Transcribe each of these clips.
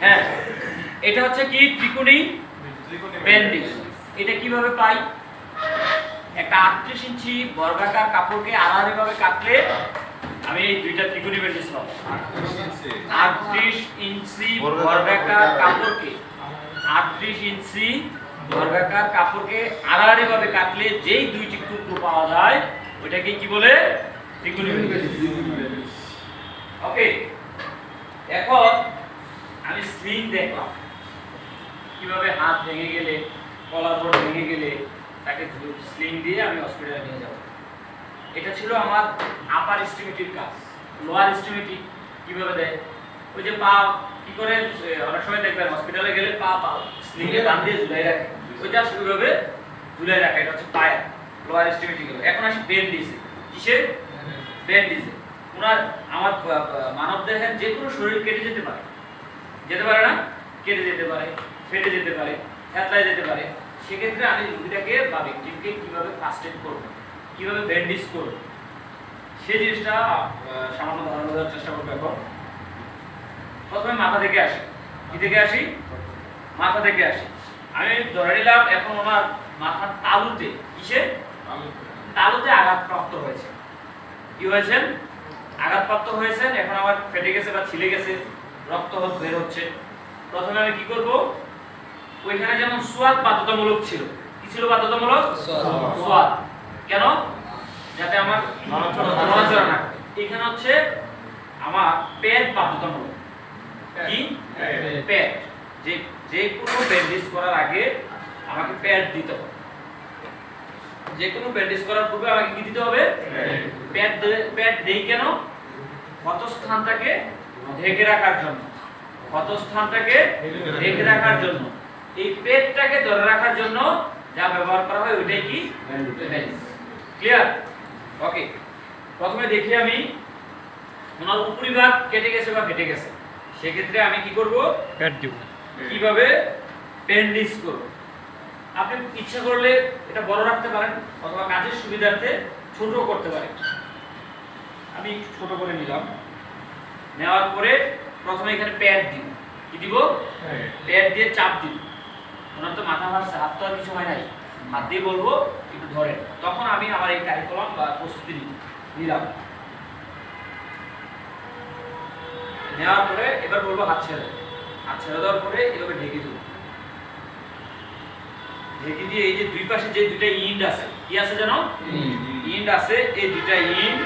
হ্যাঁ। এটা হচ্ছে কি? ত্রিকোণী ব্যান্ডিজ। এটা কীভাবে পাই? একটা আটত্রিশ ইঞ্চি বর্গাকার কাপড়কে ভাবে কাটলে আমি এই দুইটা ত্রিকোণী ব্যান্ডিজ পাবো। আটত্রিশ ইঞ্চি। বর্গাকার কাপড়কে আটত্রিশ ইঞ্চি বর্গাকার কাপড়কে আড়াআড়ি ভাবে কাটলে যেই দুইটি টুকরো পাওয়া যায় ওইটাকে কি বলে? ত্রিকোণী ব্যান্ডিজ। ওকে এখন আমি স্লিং দেখলাম। কীভাবে হাত ভেঙে গেলে কলার বোর্ড ভেঙে গেলে তাকে স্লিং দিয়ে আমি হসপিটালে নিয়ে যাব। এটা ছিল আমার আপার এস্টিমেটিভ কাজ লোয়ার এস্টিমেটিভ কীভাবে দেয়? ওই যে পা কি করে অনেক সময় দেখবেন হসপিটালে গেলে পা পা স্লিং এ বাঁধ দিয়ে ঝুলাই রাখে। ওই জাস্ট ওইভাবে ঝুলাই রাখে এটা হচ্ছে পায়ের লোয়ার এস্টিমেটিভ এখন আসি বেন দিছে। কিসের? বেন দিছে। ওনার আমার মানব দেহের যে কোনো শরীর কেটে যেতে পারে। যেতে পারে না? কেটে যেতে পারে ফেটে যেতে পারে থেতলায় যেতে পারে। সেক্ষেত্রে আমি রুগীটাকে বা ব্যক্তিকে কীভাবে ফার্স্ট এড করব কীভাবে ব্যান্ডেজ করব সেই জিনিসটা সামান্য ধারণা দেওয়ার চেষ্টা করব এখন। প্রথমে মাথা থেকে আসি। কি থেকে আসি? মাথা থেকে আসি। আমি ধরে নিলাম এখন ওনার মাথার তালুতে কিসে? তালুতে। আঘাতপ্রাপ্ত হয়েছে। কি হয়েছেন আঘাতপ্রাপ্ত হয়েছেন এখন আমার ফেটে গেছে বা ছিলে গেছে রক্ত বের হচ্ছে। প্রথমে আমি কি করব? ওইখানে যেমন সোয়াদ বাধ্যতামূলক ছিল। কি ছিল বাধ্যতামূলক? সোয়াদ। কেন? যাতে আমার নড়াচড়া না এখানে হচ্ছে আমার প্যাড বাধ্যতামূলক। কি? প্যাড যে যে কোনো ব্যান্ডেজ করার আগে আমাকে প্যাড দিতে হবে। যে কোনো ব্যান্ডেজ করার পূর্বে আমাকে কি দিতে হবে? প্যাড প্যাড দেই কেন? ক্ষত স্থানটাকে ঢেকে রাখার জন্য। ক্ষত স্থানটাকে ঢেকে রাখার জন্য। এই পেটটাকে ধরে রাখার জন্য যা ব্যবহার করা হয় ওইটাই কি? ক্লিয়ার ওকে প্রথমে দেখি আমি ওনার উপরিভাগ কেটে গেছে বা ফেটে গেছে। সেক্ষেত্রে আমি কি করব? প্যাড দিব। কীভাবে পেন্ডিস করব? আপনি ইচ্ছা করলে এটা বড় রাখতে পারেন অথবা কাজের সুবিধার্থে ছোট করতে পারেন। আমি একটু ছোট করে নিলাম। নেওয়ার পরে প্রথমে এখানে প্যাড দিব কি দিব? প্যাড দিয়ে চাপ দিব ওনার তো মাথা মারছে হাত তো আর কিছু হয় নাই। হাত দিয়ে বলব একটু ধরেন। তখন আমি আমার এই কারিকুলাম বা প্রস্তুতি নিলাম। নেওয়ার পরে এবার বলব হাত ছেড়ে। হাত ছেড়ে দেওয়ার পরে এভাবে ঢেকে দেবো। ঢেকে দিয়ে এই যে দুই পাশে যে দুইটা ইন্ড আছে কি আছে জানো? ইন্ড আছে এই দুইটা ইন্ড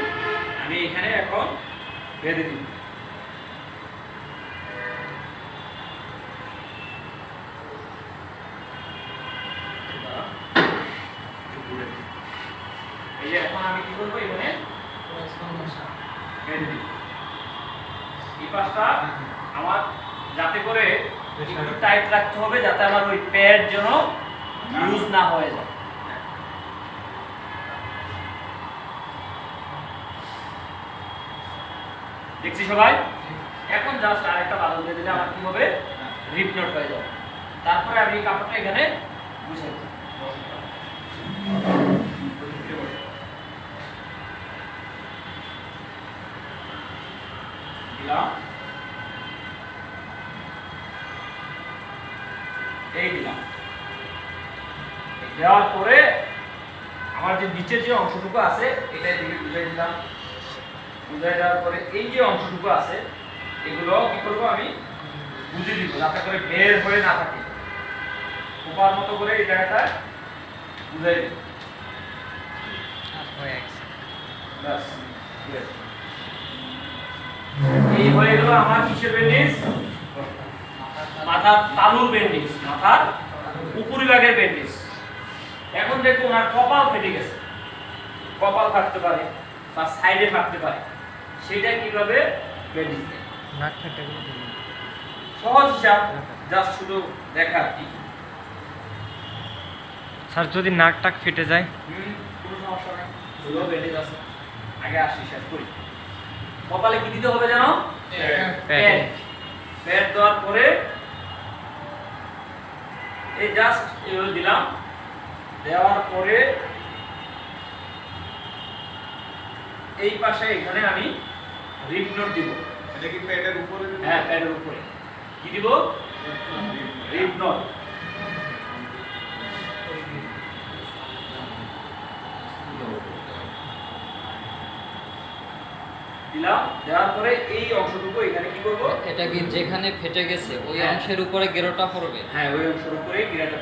আমি এখানে এখন বেঁধে দিব এই যে এখন আমি কি করব এখানে? বেঁধে দিব এই পাশটা আমার যাতে করে একটু টাইট রাখতে হবে যাতে আমার ওই প্যাড যেন লুজ না হয়ে যায়। দেখছি সবাই? এখন জাস্ট আরেকটা বাদল দিয়ে দিলে আমার কি হবে? রিপ নোট হয়ে যাবে। তারপরে আমি এই কাপড়টা এখানে বুঝে দেওয়ার পরে আমার যে নিচের যে অংশটুকু আছে, এটা এদিকে বুঝে দিলাম। বুঝাই দেওয়ার পরে এই যে অংশটুকু আছে এগুলো কি করব আমি বুঝে দিব যাতে করে বের হয়ে না থাকে। খোপার মতো করে এই জায়গাটা বুঝাই দিব। এই হয়ে গেল আমার কিসের ব্যান্ডেজ মাথার তালুর ব্যান্ডেজ মাথার উপরিভাগের ব্যান্ডেজ এখন দেখো ওনার কপাল ফেটে গেছে। কপাল ফাটতে পারে বা সাইডে ফাটতে পারে। সেটা কীভাবে। সহজ হিসাব জাস্ট শুধু দেখা কি? স্যার যদি নাক টাক ফেটে যায়? কোনো সমস্যা নেই। আগে আসি শেষ করি। কপালে কি দিতে হবে জানো? প্যাড। প্যাড। প্যাড। দেওয়ার পরে এই জাস্ট এভাবে দিলাম। দেওয়ার পরে এই পাশে এখানে আমি রিপ নোট দিব। এটা কি প্যাডের উপরে? হ্যাঁ প্যাডের উপরে। কি দিব? রিপ নোট দিলাম দেওয়ার পরে এই অংশটুকু এখানে কি করব? এটা কি যেখানে ফেটে গেছে ওই হ্যাঁ। অংশের উপরে গেরোটা পড়বে? হ্যাঁ ওই অংশের উপরে গিরাটা।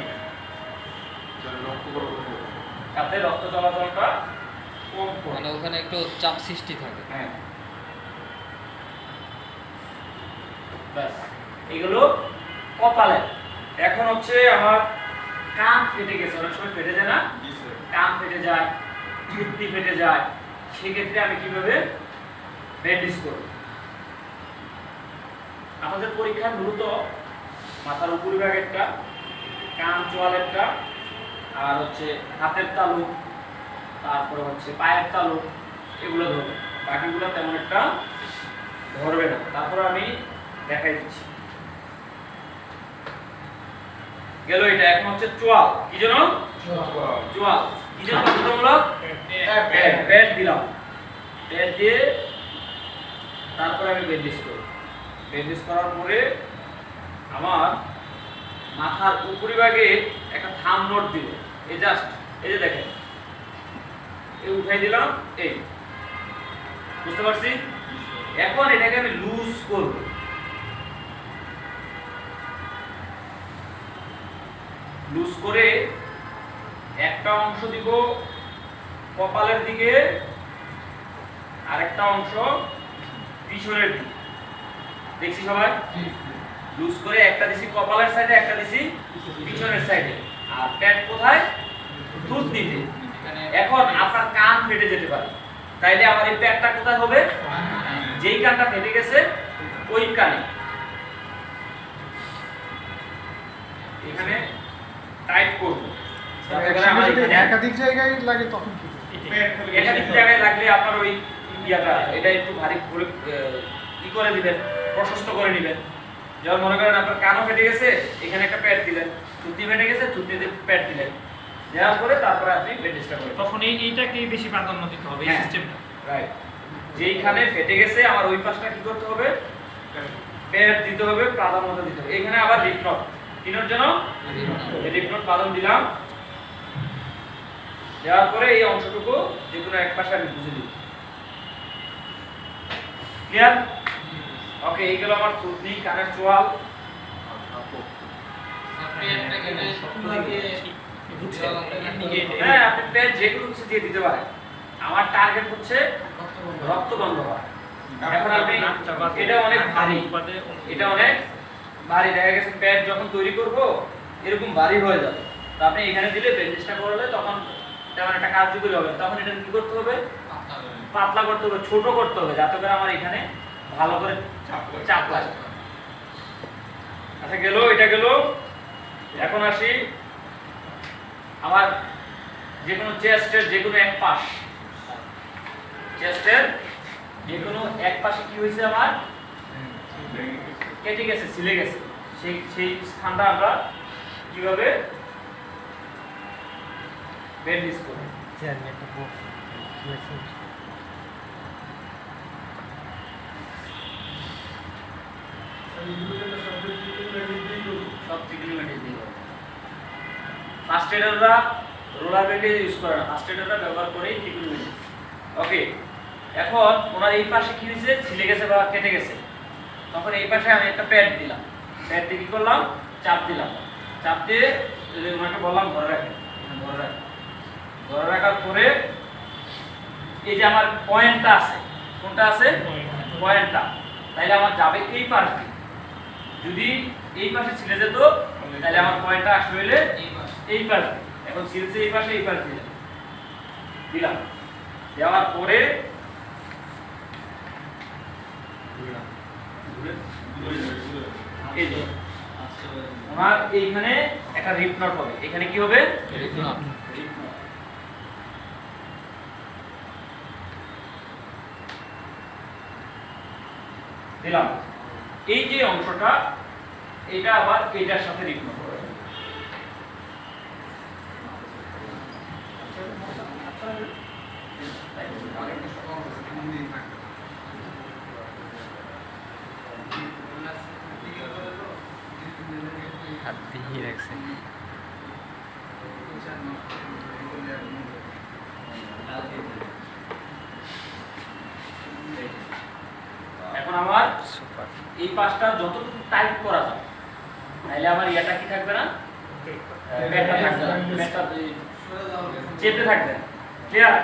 তাতে রক্ত চলাচলটা কম মানে ওখানে একটু চাপ সৃষ্টি থাকে। হ্যাঁ। ব্যাস। এগুলো কপালে। এখন হচ্ছে আমার কান ফেটে গেছে। অনেক সময় ফেটে যায় না? কান ফেটে যায় কিডনি ফেটে যায়। সেক্ষেত্রে আমি কীভাবে ব্যান্ডেজ করব? আমাদের পরীক্ষা মূলত মাথার উপরিভাগেরটা কান চোয়ালেরটা আর হচ্ছে হাতের তালু তারপরে হচ্ছে পায়ের তালু এগুলো ধরবে। বাকিগুলো তেমন একটা ধরবে না। তারপর আমি দেখাই দিচ্ছি। গেল এটা এখন হচ্ছে চোয়াল। কি যেন চোয়াল। কি যেন বাধ্যতামূলক প্যাড প্যাড দিলাম। প্যাড দিয়ে তারপরে আমি ব্যান্ডেজ ব্যান্ডেজ করার পরে আমার মাথার উপরিভাগে একটা থাম নোট দিব এই জাস্ট এই যে দেখেন। এই উঠাই দিলাম এই। বুঝতে পারছি? এখন এটাকে আমি লুজ করব লুজ করে একটা অংশ দিব কপালের দিকে, আরেকটা অংশ পিছনের দিকে। দেখছি সবাই? লুজ করে একটা দিছি কপালের সাইডে একটা দিছি পিছনের সাইডে আর কোথায়? দুধ নিতে এখন আপনার কান ফেটে যেতে পারে। তাইলে আমার এই প্যাডটা কোথায় হবে? যেই কানটা ফেটে গেছে, ওই কানে। এখানে টাইট করব একাধিক জায়গায় লাগে তখন কি একাধিক জায়গায় লাগলে আপনার ওই ইয়াটা এটা একটু ভারী করে ই করে দিবেন প্রশস্ত করে নেবেন। যেমন মনে করেন আপনার কানও ফেটে গেছে এখানে একটা প্যাড দিলেন থুতনি ফেটে গেছে থুতনিতে প্যাড দিলেন। দেওয়ার পরে তারপরে আপনি ব্যান্ডেজটা করবেন তখন এই এইটাকেই বেশি প্রাধান্য দিতে হবে এই হ্যাঁ। সিস্টেমটা রাইট যেইখানে ফেটে গেছে আমার ওই পাশটা কি করতে হবে? প্যাড। দিতে হবে প্রাধান্য দিতে হবে। এখানে আবার রিপনট কিনোর জন্য রিপনট বাদন দিলাম। দেওয়ার পরে এই অংশটুকু যে কোনো এক পাশে আমি বুঝে দিব ক্লিয়ার ওকে এইগুলো আমার থুতনি কানের চোয়াল। হ্যাঁ আপনি প্যাড যে কোনো কিছু দিয়ে দিতে পারেন। আমার টার্গেট হচ্ছে রক্ত বন্ধ হওয়া এখন আপনি এটা অনেক ভারী। এটা অনেক ভারী দেখা গেছে প্যাড যখন তৈরি করব এরকম ভারী হয়ে যাবে। তো আপনি এখানে দিলে ব্যান্ডেজটা করলে তখন তেমন একটা কার্যকরী হবে তখন এটা কি করতে হবে? পাতলা করতে হবে ছোট করতে হবে যাতে করে আমার এখানে ভালো করে চাপ লাগে। আচ্ছা গেল এটা গেল। এখন আসি আমার যে কোনো চেস্টের যে কোনো এক পাশ। চেস্টের যে কোনো এক পাশে কি হয়েছে আমার? কেটে গেছে ছিলে গেছে। সেই সেই স্থানটা আমরা কীভাবে বক্স সব চিকনি ব্যান্ডেজ দিয়ে ফার্স্ট এডাররা রোলার ব্যান্ডেজ ইউজ করে না। ফার্স্ট এডাররা ব্যবহার ওকে এখন ওনার এই পাশে কি হয়েছে? ছিলে গেছে বা কেটে গেছে। তখন এই পাশে আমি একটা প্যাড দিলাম। প্যাড দিয়ে কি করলাম? চাপ দিলাম। চাপ দিয়ে ওনাকে বললাম ধরে রাখেন এখানে ধরে রাখেন। ধরে রাখার পরে এই যে আমার পয়েন্টটা আছে কোনটা আছে? পয়েন্টটা। তাইলে আমার যাবে এই পাশ। দিয়ে যদি এই পাশে ছিলে যেত তাহলে আমার পয়েন্টটা আসবে হইলে এই পাশ। এখন ছিলছে এই পাশে এই পাশ দিলাম। দিলাম। দেওয়ার পরে এই যে ওনার এইখানে একটা রিপ নট হবে এখানে কি হবে? Reef knot. দিলাম। এই যে অংশটা এটা আবার এটার সাথে রিপ নট দিয়ে রাখছে। এখন আমার এই পাশটা যতটুকু টাইট করা যায় তাহলে আমার ইয়েটা কি থাকবে না? চেপে থাকবে। ক্লিয়ার